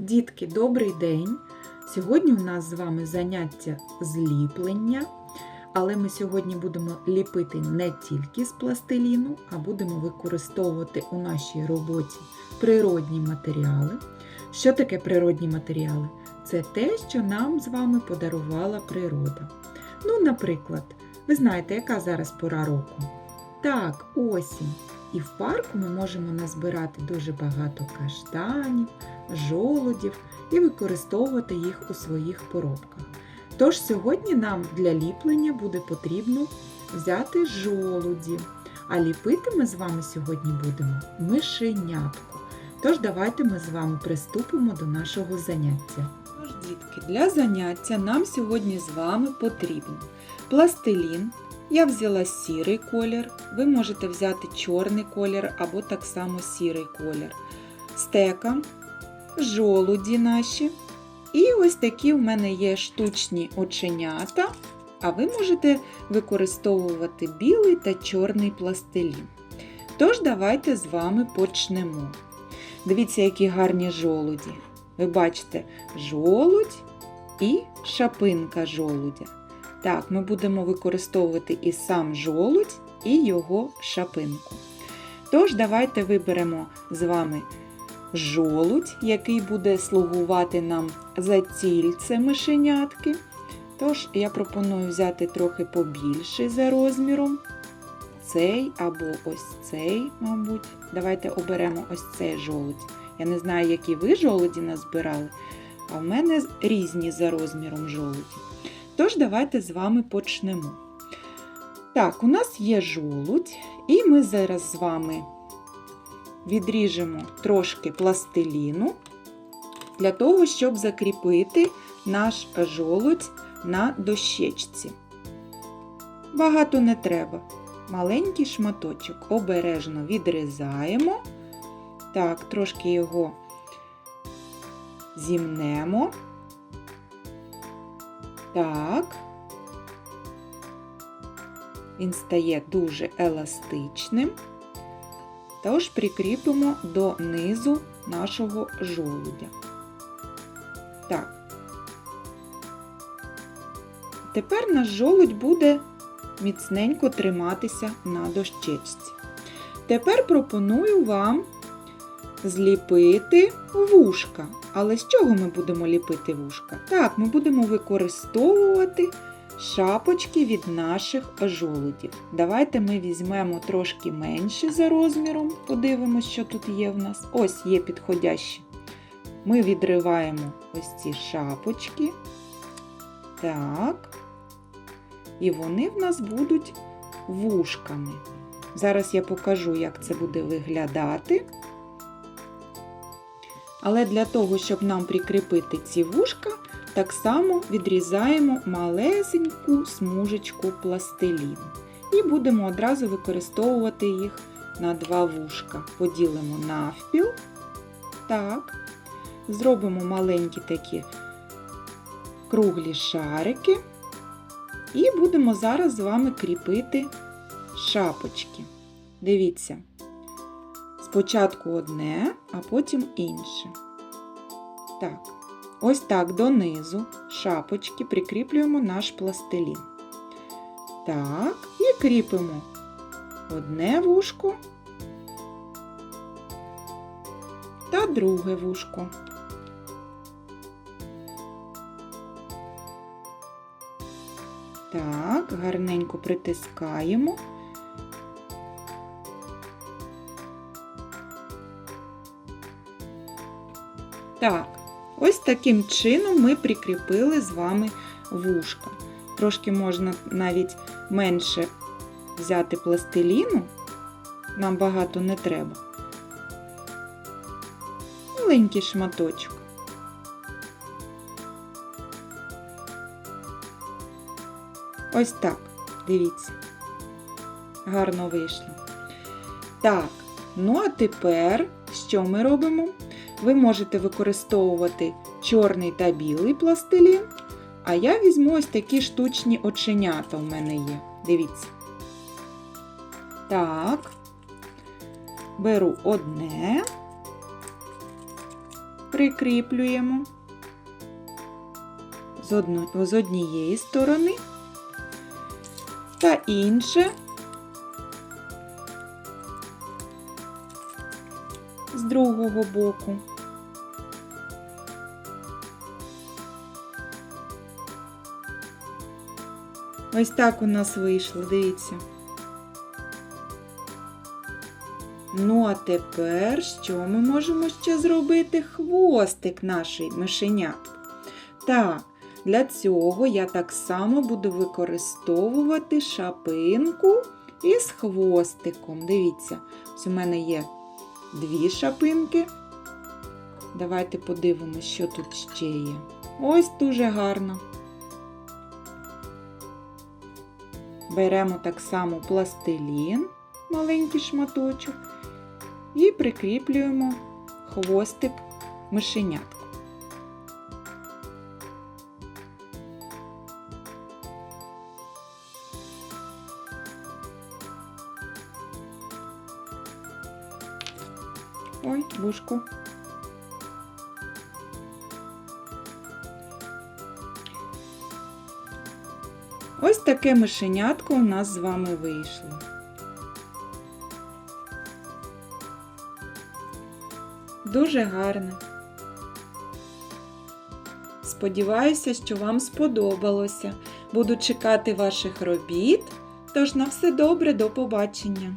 Дітки, добрий день! Сьогодні у нас з вами заняття зліплення, але ми сьогодні будемо ліпити не тільки з пластиліну, а будемо використовувати у нашій роботі природні матеріали. Що таке природні матеріали? Це те, що нам з вами подарувала природа. Ну, наприклад, ви знаєте, яка зараз пора року? Так, осінь. І в парку ми можемо назбирати дуже багато каштанів, жолудів і використовувати їх у своїх поробках. Тож сьогодні нам для ліплення буде потрібно взяти жолуді, а ліпити ми з вами сьогодні будемо мишенятку. Тож давайте ми з вами приступимо до нашого заняття. Тож, дітки, для заняття нам сьогодні з вами потрібен пластилін. Я взяла сірий колір, ви можете взяти чорний колір або так само сірий колір, стека, жолуді наші. І ось такі в мене є штучні оченята, а ви можете використовувати білий та чорний пластилін. Тож, давайте з вами почнемо. Дивіться, які гарні жолуді. Ви бачите, жолудь і шапинка жолудя. Так, ми будемо використовувати і сам жолудь, і його шапинку. Тож, давайте виберемо з вами жолудь, який буде слугувати нам за цільце мишенятки. Тож, я пропоную взяти трохи побільший за розміром. Цей або ось цей, мабуть. Давайте оберемо ось цей жолудь. Я не знаю, які ви жолуді назбирали, а в мене різні за розміром жолуді. Тож, давайте з вами почнемо. Так, у нас є жолудь, і ми зараз з вами відріжемо трошки пластиліну для того, щоб закріпити наш жолудь на дощечці. Багато не треба. Маленький шматочок обережно відрізаємо. Так, трошки його зімнемо. Так. Він стає дуже еластичним. Тож прикріпимо до низу нашого жолудя. Так. Тепер наш жолудь буде міцненько триматися на дощечці. Тепер пропоную вам зліпити вушка. Але з чого ми будемо ліпити вушка? Так, ми будемо використовувати шапочки від наших жолудів. Давайте ми візьмемо трошки менше за розміром, подивимось, що тут є в нас. Ось є підходящі. Ми відриваємо ось ці шапочки. Так. І вони в нас будуть вушками. Зараз я покажу, як це буде виглядати. Але для того, щоб нам прикріпити ці вушка, так само відрізаємо малесеньку смужечку пластиліну. І будемо одразу використовувати їх на два вушка. Поділимо навпіл. Так. Зробимо маленькі такі круглі шарики. І будемо зараз з вами кріпити шапочки. Дивіться. Спочатку одне, а потім інше. Так, ось так донизу шапочки прикріплюємо наш пластилін. Так, і кріпимо одне вушко та друге вушко. Так, гарненько притискаємо. Так, ось таким чином ми прикріпили з вами вушка. Трошки можна навіть менше взяти пластиліну, нам багато не треба. Маленький шматочок. Ось так, дивіться, гарно вийшло. Так, ну а тепер що ми робимо? Ви можете використовувати чорний та білий пластилін, а я візьму ось такі штучні оченята у мене є. Дивіться. Так, беру одне прикріплюємо з, одно, з однієї сторони та інше з другого боку. Ось так у нас вийшло, дивіться. Ну, а тепер що ми можемо ще зробити? Хвостик нашої мишенятки. Так, для цього я так само буду використовувати шапинку із хвостиком. Дивіться, ось у мене є дві шапинки. Давайте подивимося, що тут ще є. Ось дуже гарно. Беремо так само пластилін, маленький шматочок, і прикріплюємо хвостик мишенятку. Ой, вушко. Ось таке мишенятко у нас з вами вийшло. Дуже гарне. Сподіваюся, що вам сподобалося. Буду чекати ваших робіт. Тож на все добре, до побачення!